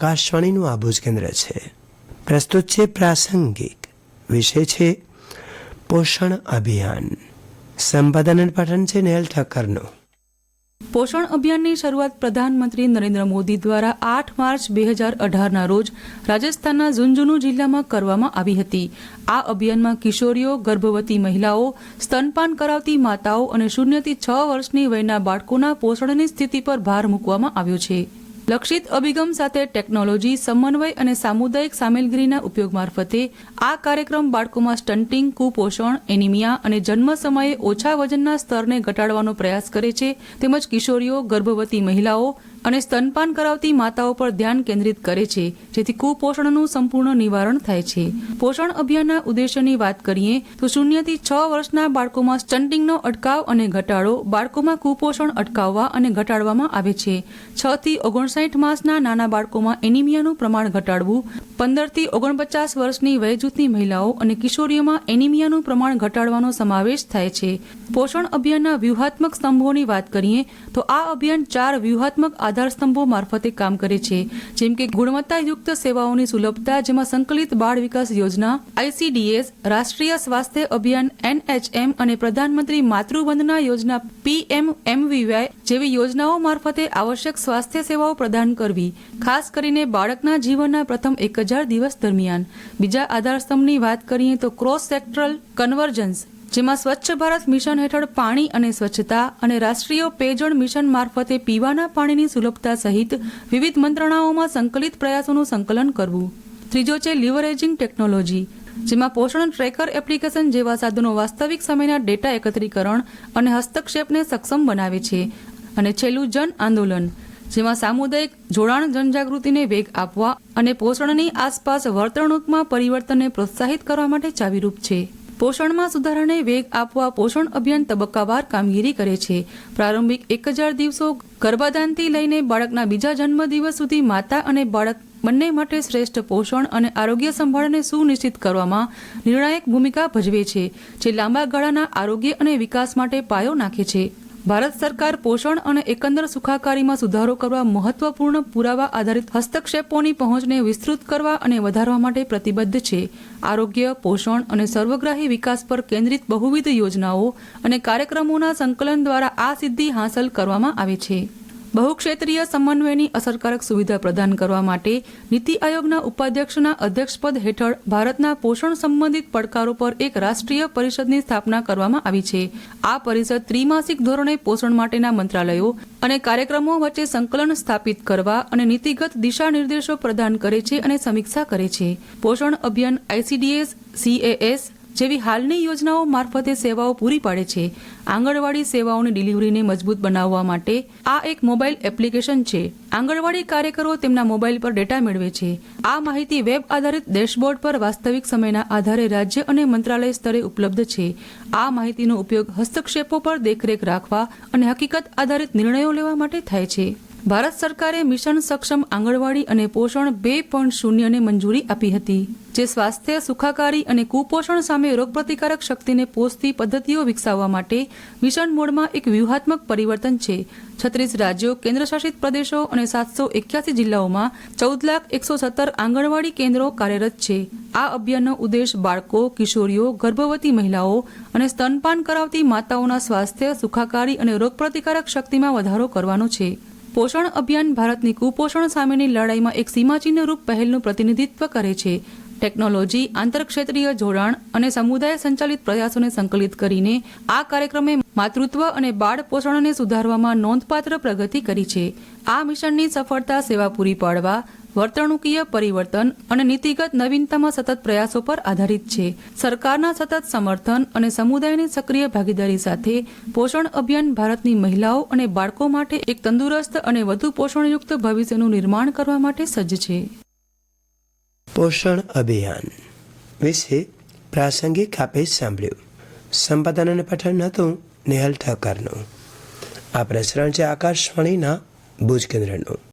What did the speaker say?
આકાશવાણીનું આ ભુજ કેન્દ્ર છે. પ્રસ્તુત છે પ્રાસંગિક. વિષય છે પોષણ અભિયાન. સંપાદન પઠન છે નેહલ ઠક્કરનો. પોષણ અભિયાનની શરૂઆત પ્રધાનમંત્રી નરેન્દ્ર મોદી દ્વારા આઠ માર્ચ બે હજાર અઢારના રોજ રાજસ્થાનના ઝુંઝુનુ જિલ્લામાં કરવામાં આવી હતી. આ અભિયાનમાં કિશોરીઓ, ગર્ભવતી મહિલાઓ, સ્તનપાન કરાવતી માતાઓ અને શૂન્યથી છ વર્ષની વયના બાળકોના પોષણની સ્થિતિ પર ભાર મૂકવામાં આવ્યો છે. લક્ષિત અભિગમ સાથે ટેકનોલોજી, સમન્વય અને સામુદાયિક સામેલગીરીના ઉપયોગ મારફતે આ કાર્યક્રમ બાળકોમાં સ્ટન્ટિંગ કુપોષણ, એનિમિયા અને જન્મ સમયે ઓછા વજનના સ્તરને ઘટાડવાનો પ્રયાસ કરે છે. તેમજ કિશોરીઓ, ગર્ભવતી મહિલાઓ અને સ્તનપાન કરાવતી માતાઓ પર ધ્યાન કેન્દ્રિત કરે છે, જેથી કુપોષણનું સંપૂર્ણ નિવારણ થાય છે. પોષણ અભિયાનના ઉદ્દેશ્યની વાત કરીએ, તો શૂન્યથી છ વર્ષના બાળકોમાં સ્ટન્ટિંગનો અટકાવ અને ઘટાડો બાળકોમાં કુપોષણ અટકાવવા અને ઘટાડવામાં આવે છે. છ થી ઓગણસાઠ માસના નાના બાળકોમાં એનિમિયાનું પ્રમાણ ઘટાડવું, પંદરથી ઓગણપચાસ વર્ષની વય જૂથની મહિલાઓ અને કિશોરીઓમાં એનિમિયાનું પ્રમાણ ઘટાડવાનો સમાવેશ થાય છે. પોષણ અભિયાનના વ્યૂહાત્મક સ્તંભોની વાત કરીએ, તો આ અભિયાન ચાર વ્યૂહાત્મક આધાર સ્તંભો મારફતે કામ કરે છે. જેમ કે ગુણવત્તાયુક્ત સેવાઓની સુલભતા, જેમાં સંકલિત બાળ વિકાસ યોજના આઈસીડીએસ રાષ્ટ્રીય સ્વાસ્થ્ય અભિયાન એનએચએમ અને પ્રધાનમંત્રી માતૃવંદના યોજના પીએમ એમવીવાય જેવી યોજનાઓ મારફતે આવશ્યક સ્વાસ્થ્ય સેવાઓ પ્રદાન કરવી, ખાસ કરીને બાળકના જીવનના પ્રથમ એક હજાર દિવસ દરમિયાન. બીજા આધાર સ્તંભની વાત કરીએ તો ક્રોસ સેક્ટરલ કન્વર્જન્સ જેમાં સ્વચ્છ ભારત મિશન હેઠળ પાણી અને સ્વચ્છતા અને રાષ્ટ્રીય પેયજળ મિશન મારફતે પીવાના પાણીની સુલભતા સહિત વિવિધ મંત્રણાઓમાં સંકલિત પ્રયાસોનું સંકલન કરવું. ત્રીજો છે લિવરેજિંગ ટેકનોલોજી જેમાં પોષણ ટ્રેકર એપ્લિકેશન જેવા સાધનો વાસ્તવિક સમયના ડેટા એકત્રીકરણ અને હસ્તક્ષેપને સક્ષમ બનાવે છે. અને છેલ્લું જન આંદોલન, જેમાં સામુદાયિક જોડાણ જનજાગૃતિને વેગ આપવા અને પોષણની આસપાસ વર્તણૂકમાં પરિવર્તનને પ્રોત્સાહિત કરવા માટે ચાવીરૂપ છે. પોષણમાં સુધારાને વેગ આપવા પોષણ અભિયાન તબક્કાવાર કામગીરી કરે છે. પ્રારંભિક એક હજાર દિવસો ગર્ભાધાનથી લઈને બાળકના બીજા જન્મદિવસ સુધી માતા અને બાળક બંને માટે શ્રેષ્ઠ પોષણ અને આરોગ્ય સંભાળને સુનિશ્ચિત કરવામાં નિર્ણાયક ભૂમિકા ભજવે છે, જે લાંબા ગાળાના આરોગ્ય અને વિકાસ માટે પાયો નાખે છે. ભારત સરકાર પોષણ અને એકંદર સુખાકારીમાં સુધારો કરવા મહત્વપૂર્ણ પુરાવા આધારિત હસ્તક્ષેપોની પહોંચને વિસ્તૃત કરવા અને વધારવા માટે પ્રતિબદ્ધ છે. આરોગ્ય, પોષણ અને સર્વગ્રાહી વિકાસ પર કેન્દ્રિત બહુવિધ યોજનાઓ અને કાર્યક્રમોના સંકલન દ્વારા આ સિદ્ધિ હાંસલ કરવામાં આવે છે. બહુક્ષેત્રીય સમન્વયની અસરકારક સુવિધા પ્રદાન કરવા માટે નીતિ આયોગના ઉપાધ્યક્ષના અધ્યક્ષપદ હેઠળ ભારતના પોષણ સંબંધિત પડકારો પર એક રાષ્ટ્રીય પરિષદની સ્થાપના કરવામાં આવી છે. આ પરિષદ ત્રિમાસિક ધોરણે પોષણ માટેના મંત્રાલયો અને કાર્યક્રમો વચ્ચે સંકલન સ્થાપિત કરવા અને નીતિગત દિશા નિર્દેશો પ્રદાન કરે છે અને સમીક્ષા કરે છે. પોષણ અભિયાન આઈસીડીએસ સીએએસ જેવી હાલની યોજનાઓ મારફતે સેવાઓ પૂરી પાડે છે, આંગણવાડી સેવાઓની ડિલિવરીને મજબૂત બનાવવા માટે આ એક મોબાઈલ એપ્લિકેશન છે. આંગણવાડી કાર્યકરો તેમના મોબાઈલ પર ડેટા મેળવે છે. આ માહિતી વેબ આધારિત ડેશબોર્ડ પર વાસ્તવિક સમયના આધારે રાજ્ય અને મંત્રાલય સ્તરે ઉપલબ્ધ છે. આ માહિતીનો ઉપયોગ હસ્તક્ષેપો પર દેખરેખ રાખવા અને હકીકત આધારિત નિર્ણયો લેવા માટે થાય છે. ભારત સરકારે મિશન સક્ષમ આંગણવાડી અને પોષણ બે પોઈન્ટ શૂન્યને મંજૂરી આપી હતી, જે સ્વાસ્થ્ય સુખાકારી અને કુપોષણ સામે રોગપ્રતિકારક શક્તિને પોષતી પદ્ધતિઓ વિકસાવવા માટે મિશન મોડમાં એક વ્યૂહાત્મક પરિવર્તન છે. છત્રીસ રાજ્યો, કેન્દ્રશાસિત પ્રદેશો અને સાતસો એક્યાસી જિલ્લાઓમાં ચૌદ લાખ એકસો સત્તર આંગણવાડી કેન્દ્રો કાર્યરત છે. આ અભિયાનનો ઉદ્દેશ બાળકો, કિશોરીઓ, ગર્ભવતી મહિલાઓ અને સ્તનપાન કરાવતી માતાઓના સ્વાસ્થ્ય સુખાકારી અને રોગપ્રતિકારક શક્તિમાં વધારો કરવાનો છે. પોષણ અભિયાન ભારતની કુપોષણ સામેની લડાઈમાં એક સીમાચિહ્નરૂપ પહેલનું પ્રતિનિધિત્વ કરે છે. ટેકનોલોજી, આંતરક્ષેત્રીય જોડાણ અને સમુદાય સંચાલિત પ્રયાસોને સંકલિત કરીને આ કાર્યક્રમે માતૃત્વ અને બાળ પોષણને સુધારવામાં નોંધપાત્ર પ્રગતિ કરી છે. આ મિશનની સફળતા સેવા પૂરી પાડવા, વર્તણુકીય પરિવર્તન અને નીતિગત નવીનતામાં સતત પ્રયાસો પર આધારિત છે. સરકારના સતત સમર્થન અને સમુદાયની સક્રિય ભાગીદારી સાથે પોષણ અભિયાન ભારતની મહિલાઓ અને બાળકો માટે એક તંદુરસ્ત અને વધુ પોષણયુક્ત ભવિષ્યનું નિર્માણ કરવા માટે સજ્જ છે. પોષણ અભિયાન. વિશે પ્રાસંગિક આપે સાંભળ્યું. સંપાદન અને પઠન હતું નેહલ ઠક્કરનું આ પ્રસારણ છે આકાશવાણીના ભુજ કેન્દ્રનું